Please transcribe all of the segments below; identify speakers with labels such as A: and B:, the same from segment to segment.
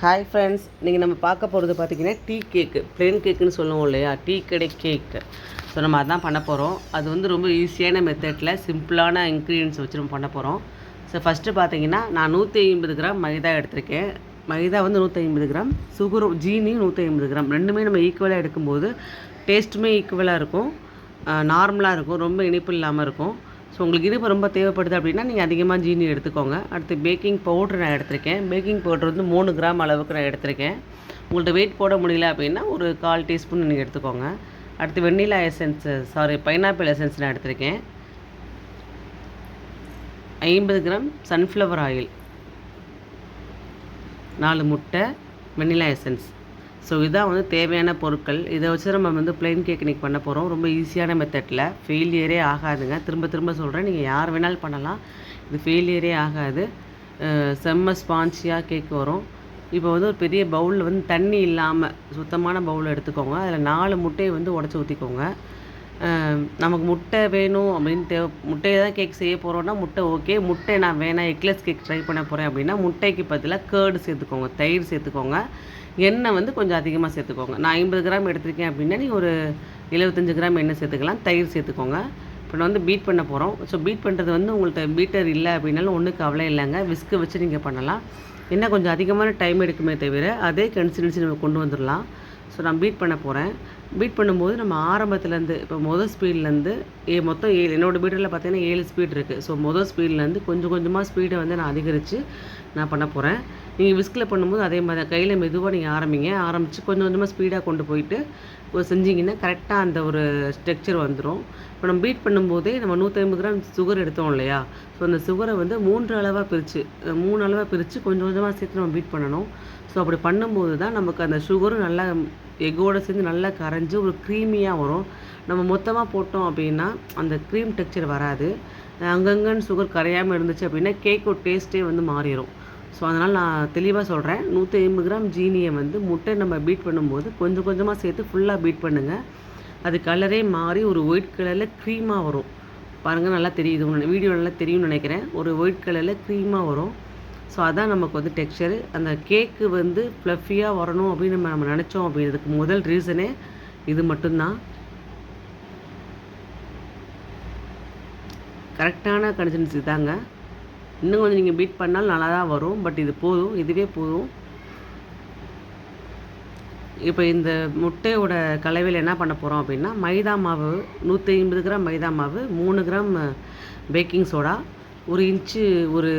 A: Hi friends நீங்கள் நம்ம பார்க்க போகிறது பார்த்தீங்கன்னா டீ கேக்கு ப்ளெயின் கேக்குன்னு சொல்லுவோம் இல்லையா? டீ கடை கேக்கு ஸோ நம்ம அதான் பண்ண போகிறோம் அது வந்து ரொம்ப ஈஸியான மெத்தடில் சிம்பிளான இன்க்ரீடியன்ஸ் வச்சு நம்ம பண்ண போகிறோம் ஸோ ஃபஸ்ட்டு பார்த்தீங்கன்னா நான் நூற்றி ஐம்பது கிராம் மைதா எடுத்திருக்கேன். மைதா வந்து நூற்றி ஐம்பது கிராம். சுகரும் ஜீனி நூற்றி ஐம்பது கிராம். ரெண்டுமே நம்ம ஈக்குவலாக எடுக்கும்போது டேஸ்ட்டுமே ஈக்குவலாக இருக்கும். நார்மலாக இருக்கும். ரொம்ப இனிப்பு இல்லாமல் இருக்கும். ஸோ உங்களுக்கு இது ரொம்ப தேவைப்படுது அப்படின்னா நீங்கள் அதிகமாக ஜீனி எடுத்துக்கோங்க. அடுத்து பேக்கிங் பவுட்ரு நான் எடுத்திருக்கேன். பேக்கிங் பவுட்ரு வந்து மூணு கிராம் அளவுக்கு நான் எடுத்திருக்கேன். உங்கள்கிட்ட வெயிட் போட முடியல அப்படின்னா ஒரு கால் டீஸ்பூன் நீங்கள் எடுத்துக்கோங்க. அடுத்து vanilla essence sorry pineapple essence நான் எடுத்திருக்கேன். ஐம்பது கிராம் சன்ஃப்ளவர் ஆயில் நாலு முட்டை வெண்ணிலா எசன்ஸ் ஸோ இதான் வந்து தேவையான பொருட்கள். இதை வச்சு நம்ம வந்து பிளெயின் கேக் இன்றைக்கி பண்ண போகிறோம் ரொம்ப ஈஸியான மெத்தடில் ஃபெயிலியரே ஆகாதுங்க. திரும்ப திரும்ப சொல்கிறேன் நீங்கள் யார் வேணாலும் பண்ணலாம். இது ஃபெயிலியரே ஆகாது. செம்ம ஸ்பான்ச்சியாக கேக் வரும். இப்போ வந்து ஒரு பெரிய பவுலில் வந்து தண்ணி இல்லாமல் சுத்தமான பவுல் எடுத்துக்கோங்க. அதில் நாலு முட்டையை வந்து உடச்சி ஊற்றிக்கோங்க நமக்கு முட்டை வேணும் அப்படின்னு தேவை முட்டையை தான் கேக் செய்ய போகிறோன்னா முட்டை ஓகே முட்டை நான் வேணாம் எக்லெஸ் கேக் ட்ரை பண்ண போகிறேன் அப்படின்னா முட்டைக்கு பதிலாக கேர்டு சேர்த்துக்கோங்க. தயிர் சேர்த்துக்கோங்க. எண்ணெய் வந்து கொஞ்சம் அதிகமாக சேர்த்துக்கோங்க. நான் ஐம்பது கிராம் எடுத்திருக்கேன் அப்படின்னா நீங்கள் ஒரு எழுபத்தஞ்சு கிராம் எண்ணெய் சேர்த்துக்கலாம். தயிர் சேர்த்துக்கோங்க. இப்போ நான் வந்து பீட் பண்ண போகிறோம் ஸோ பீட் பண்ணுறது வந்து உங்கள்கிட்ட பீட்டர் இல்லை அப்படின்னாலும் ஒன்றும் கவலை இல்லைங்க. விஸ்க்கு வச்சு நீங்கள் பண்ணலாம். என்ன கொஞ்சம் அதிகமான டைம் எடுக்குமே தவிர அதே கன்சிஸ்டன்சி நம்ம கொண்டு வந்துடலாம் ஸோ நான் பீட் பண்ண போகிறேன் பீட் பண்ணும்போது நம்ம ஆரம்பத்துலேருந்து இப்போ மொதல் ஸ்பீட்லேருந்து ஏ மொத்தம் ஏழு என்னோடய பீட்டரில் பார்த்தீங்கன்னா ஏழு ஸ்பீட் இருக்குது ஸோ மொதல் ஸ்பீட்லேருந்து கொஞ்சம் கொஞ்சமாக ஸ்பீடை வந்து நான் அதிகரித்து நான் பண்ண போகிறேன் நீங்கள் விஸ்கில் பண்ணும்போது அதே மாதிரி தான். கையில் மெதுவாக நீங்கள் ஆரம்பிங்க. ஆரம்பித்து கொஞ்சம் கொஞ்சமாக ஸ்பீடாக கொண்டு போயிட்டு செஞ்சிங்கன்னா கரெக்டாக அந்த ஒரு ஸ்ட்ரக்சர் வந்துடும் இப்போ நம்ம பீட் பண்ணும்போதே நம்ம நூற்றி கிராம் சுகர் எடுத்தோம் இல்லையா? ஸோ அந்த சுகரை வந்து மூன்று அளவாக பிரித்து மூணு அளவாக பிரித்து கொஞ்சம் கொஞ்சமாக சேர்த்து நம்ம பீட் பண்ணணும். ஸோ அப்படி பண்ணும்போது தான் நமக்கு அந்த சுகரும் நல்லா எக்கோடு சேர்ந்து நல்லா கரைஞ்சி ஒரு க்ரீமியாக வரும். நம்ம மொத்தமாக போட்டோம் அப்படின்னா அந்த க்ரீம் டெக்ஸ்சர் வராது. அங்கங்கன்னு சுகர் கரையாமல் இருந்துச்சு அப்படின்னா கேக்கோட டேஸ்ட்டே வந்து மாறிடும் ஸோ அதனால் நான் தெளிவாக சொல்கிறேன் நூற்றி ஐம்பது கிராம் ஜீனியை வந்து முட்டை நம்ம பீட் பண்ணும்போது கொஞ்சம் கொஞ்சமாக சேர்த்து ஃபுல்லாக பீட் பண்ணுங்கள் அது கலரே மாறி ஒரு ஒயிட் கலரில் க்ரீமாக வரும். பாருங்கள் நல்லா தெரியுது. வீடியோ நல்லா தெரியும்னு நினைக்கிறேன். ஒரு ஒயிட் கலரில் க்ரீமாக வரும். ஸோ அதான் நமக்கு வந்து டெக்ஸ்சரு அந்த கேக்கு வந்து ஃப்ளஃபியாக வரணும் அப்படின்னு நம்ம நம்ம நினச்சோம் அப்படின்றதுக்கு முதல் ரீசனே இது மட்டும்தான். கரெக்டான கன்சிஸ்டன்சி தாங்க. இன்னும் கொஞ்சம் நீங்கள் பீட் பண்ணால் நல்லா தான் வரும் பட் இது போதும் இதுவே போதும். இப்போ இந்த முட்டையோட கலவையில் என்ன பண்ண போகிறோம் அப்படின்னா மைதா மாவு நூற்றி ஐம்பது கிராம் மைதா மாவு மூணு கிராம் பேக்கிங் சோடா ஒரு இன்ச்சு ஒரு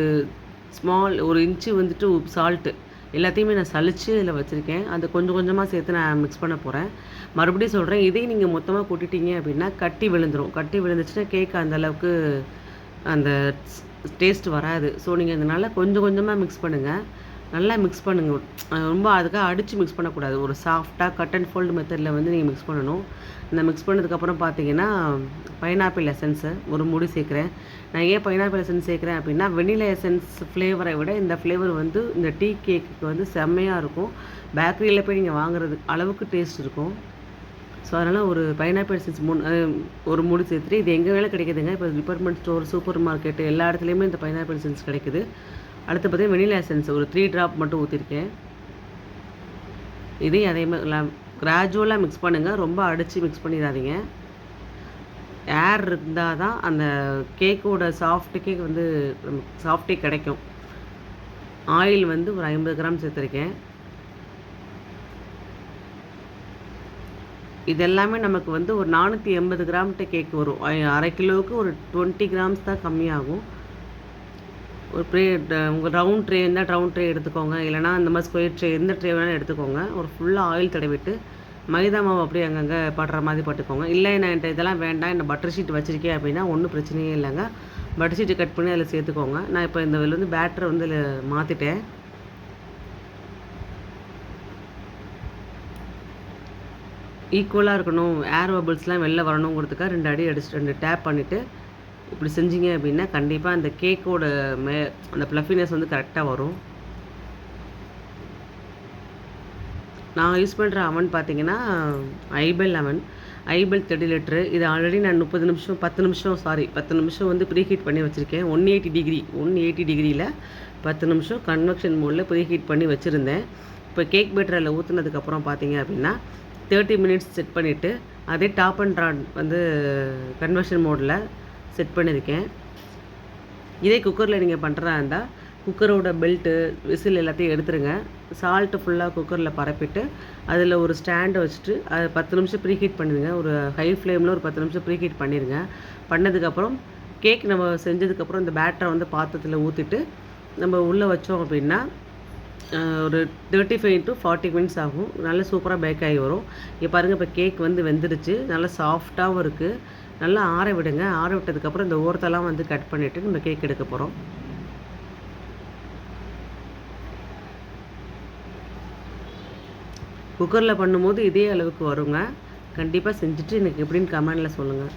A: ஸ்மால் ஒரு இன்ச்சு வந்துட்டு சால்ட்டு எல்லாத்தையுமே நான் சளிச்சு இதில் வச்சுருக்கேன். அதை கொஞ்சம் கொஞ்சமாக சேர்த்து நான் மிக்ஸ் பண்ண போகிறேன் மறுபடியும் சொல்கிறேன் இதையும் நீங்கள் மொத்தமாக கூட்டிட்டீங்க அப்படின்னா கட்டி விழுந்துடும் கட்டி விழுந்துச்சுன்னா கேக் அந்த அளவுக்கு அந்த டேஸ்ட் வராது. ஸோ நீங்கள் இதனால் கொஞ்சம் கொஞ்சமாக மிக்ஸ் பண்ணுங்கள் நல்லா மிக்ஸ் பண்ணுங்கள் ரொம்ப அதுக்காக அடித்து மிக்ஸ் பண்ணக்கூடாது. ஒரு சாஃப்டாக கட் அண்ட் ஃபோல்டு மெத்தடில் வந்து நீங்கள் மிக்ஸ் பண்ணணும். இந்த மிக்ஸ் பண்ணதுக்கப்புறம் பார்த்தீங்கன்னா பைனாப்பிள் எசன்ஸு ஒரு முடி சேர்க்குறேன். நான் ஏன் பைனாப்பிள் எசன்ஸ் சேர்க்குறேன் அப்படின்னா வெனிலா எசன்ஸ் ஃப்ளேவரை விட இந்த ஃப்ளேவர் வந்து இந்த டீ கேக்குக்கு வந்து செம்மையாக இருக்கும். பேக்கரியில் போய் நீங்கள் வாங்குறது அளவுக்கு டேஸ்ட் இருக்கும். ஸோ அதனால் ஒரு பைனாப்பிள் எசன்ஸ் மூணு ஒரு மூடி சேர்த்துட்டு இது எங்கே வேலை கிடைக்குதுங்க? இப்போ டிபார்ட்மெண்ட் ஸ்டோர் சூப்பர் மார்க்கெட்டு எல்லா இடத்துலையுமே இந்த பைனாப்பிள் எசன்ஸ் கிடைக்குது. அடுத்து பார்த்தீங்கன்னா வெனிலா எசன்ஸ் ஒரு த்ரீ ட்ராப் மட்டும் ஊற்றிருக்கேன் இதையும் அதே மாதிரி கிராஜுவலாக மிக்ஸ் பண்ணுங்கள் ரொம்ப அடித்து மிக்ஸ் பண்ணிடாதீங்க. ஏர் இருந்தால் தான் அந்த கேக்கோட சாஃப்ட் கேக் வந்து சாஃப்டே கிடைக்கும். ஆயில் வந்து ஒரு ஐம்பது கிராம் சேர்த்துருக்கேன். இது எல்லாமே நமக்கு வந்து ஒரு நானூற்றி எண்பது கிராம்கிட்ட கேக் வரும். அரை கிலோவுக்கு ஒரு டுவெண்ட்டி கிராம்ஸ் தான் கம்மியாகும். ஒரு ட்ரே உங்கள் ரவுண்ட் ட்ரே இருந்தால் ரவுண்ட் ட்ரே எடுத்துக்கோங்க. இல்லைனா இந்த மாதிரி ஸ்கொயர் ட்ரே எந்த ட்ரே வேணாலும் எடுத்துக்கோங்க. ஒரு ஃபுல்லாக ஆயில் தடவிட்டு மைதா மாவு அப்படியே அங்கங்கே படுற மாதிரி பட்டுக்கோங்க. இல்லை நான் என்கிட்ட இதெல்லாம் வேண்டாம். இந்த பட்டர் ஷீட் வச்சுருக்கேன் அப்படின்னா ஒன்றும் பிரச்சனையே இல்லைங்க. பட்டர் ஷீட்டு கட் பண்ணி அதில் சேர்த்துக்கோங்க. நான் இப்போ இந்த இதில் வந்து பேட்டரை வந்து இதில் மாற்றிட்டேன் ஈக்குவலாக இருக்கணும். ஏர் பபிள்ஸ்லாம் வெளில வரணுங்கிறதுக்காக ரெண்டு அடி அடிச்சு ரெண்டு டேப் பண்ணிவிட்டு இப்படி செஞ்சீங்க அப்படின்னா கண்டிப்பாக அந்த கேக்கோட மே அந்த ப்ளஃபினஸ் வந்து கரெக்டாக வரும். நான் யூஸ் பண்ணுற அவன் பார்த்தீங்கன்னா ஐபெல் அவன் ஐபெல் தேர்ட்டி லிட்ரு இது ஆல்ரெடி நான் முப்பது நிமிஷம் பத்து நிமிஷம் சாரி பத்து நிமிஷம் வந்து ப்ரீ ஹீட் பண்ணி வச்சுருக்கேன். One eighty degree one eighty டிகிரியில் பத்து நிமிஷம் கன்வெக்ஷன் மோடில் ப்ரீ ஹீட் பண்ணி வச்சுருந்தேன். இப்போ கேக் பேட்டரில் ஊற்றுனதுக்கப்புறம் பார்த்தீங்க அப்படின்னா தேர்ட்டி மினிட்ஸ் செட் பண்ணிவிட்டு அதே டாப் அண்ட் ரான் வந்து கன்வெக்ஷன் மோடில் செட் பண்ணியிருக்கேன். இதே குக்கரில் நீங்கள் பண்ணுறதா இருந்தால் குக்கரோட பெல்ட்டு விசில் எல்லாத்தையும் எடுத்துருங்க. சால்ட்டு ஃபுல்லாக குக்கரில் பரப்பிட்டு அதில் ஒரு ஸ்டாண்டை வச்சுட்டு அதை பத்து நிமிஷம் ப்ரீ ஹீட் பண்ணிடுங்க ஒரு ஹை ஃப்ளேமில் ஒரு பத்து நிமிஷம் ப்ரீ ஹீட் பண்ணிடுங்க பண்ணதுக்கப்புறம் கேக் நம்ம செஞ்சதுக்கப்புறம் இந்த பேட்டரை வந்து பாத்திரத்தில் ஊற்றிட்டு நம்ம உள்ளே வச்சோம் அப்படின்னா ஒரு thirty five to forty minutes ஆகும். நல்லா சூப்பராக பேக் ஆகி வரும். இங்கே பாருங்கள் இப்போ கேக் வந்து வெந்துடுச்சு நல்லா சாஃப்டாகவும் இருக்குது நல்லா ஆற விடுங்க. ஆற விட்டதுக்கப்புறம் இந்த ஓரத்தெல்லாம் வந்து கட் பண்ணிவிட்டு நம்ம கேக் எடுக்க போகிறோம் குக்கரில் பண்ணும்போது இதே அளவுக்கு வருங்க. கண்டிப்பாக செஞ்சுட்டு எனக்கு எப்படின்னு கமெண்டில் சொல்லுங்கள்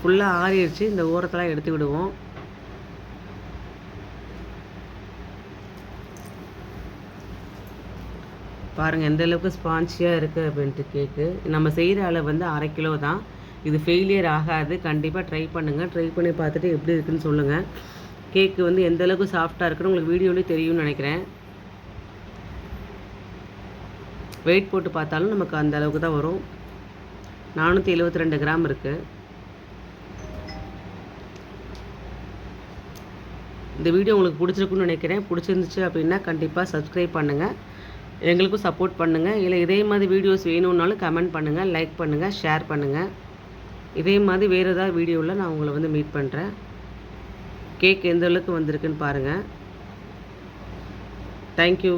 A: ஃபுல்லாக ஆறிடுச்சு. இந்த ஓரத்தெல்லாம் எடுத்து விடுவோம். பாருங்கள் எந்த அளவுக்கு ஸ்பான்ச்சியாக இருக்குது அப்படின்ட்டு கேக்கு நம்ம செய்கிற அளவு வந்து அரை கிலோ தான். இது ஃபெயிலியர் ஆகாது. கண்டிப்பாக ட்ரை பண்ணுங்கள் ட்ரை பண்ணி பார்த்துட்டு எப்படி இருக்குன்னு சொல்லுங்கள் கேக்கு வந்து எந்த அளவுக்கு சாஃப்டாக இருக்குன்னு உங்களுக்கு வீடியோலேயே தெரியும்னு நினைக்கிறேன். வெயிட் போட்டு பார்த்தாலும் நமக்கு அந்த அளவுக்கு தான் வரும். நானூற்றி எழுபத்தி ரெண்டு கிராம் இருக்குது இந்த வீடியோ உங்களுக்கு பிடிச்சிருக்குன்னு நினைக்கிறேன். பிடிச்சிருந்துச்சு அப்படின்னா கண்டிப்பாக சப்ஸ்கிரைப் பண்ணுங்கள் எங்களுக்கும் சப்போர்ட் பண்ணுங்கள் இல்லை இதே மாதிரி வீடியோஸ் வேணும்னாலும் கமெண்ட் பண்ணுங்கள் லைக் பண்ணுங்கள் ஷேர் பண்ணுங்கள் இதே மாதிரி வேறு ஏதாவது வீடியோவில் நான் உங்களை வந்து மீட் பண்ணுறேன் கேக் எந்த அளவுக்கு வந்திருக்குன்னு பாருங்கள் தேங்க்யூ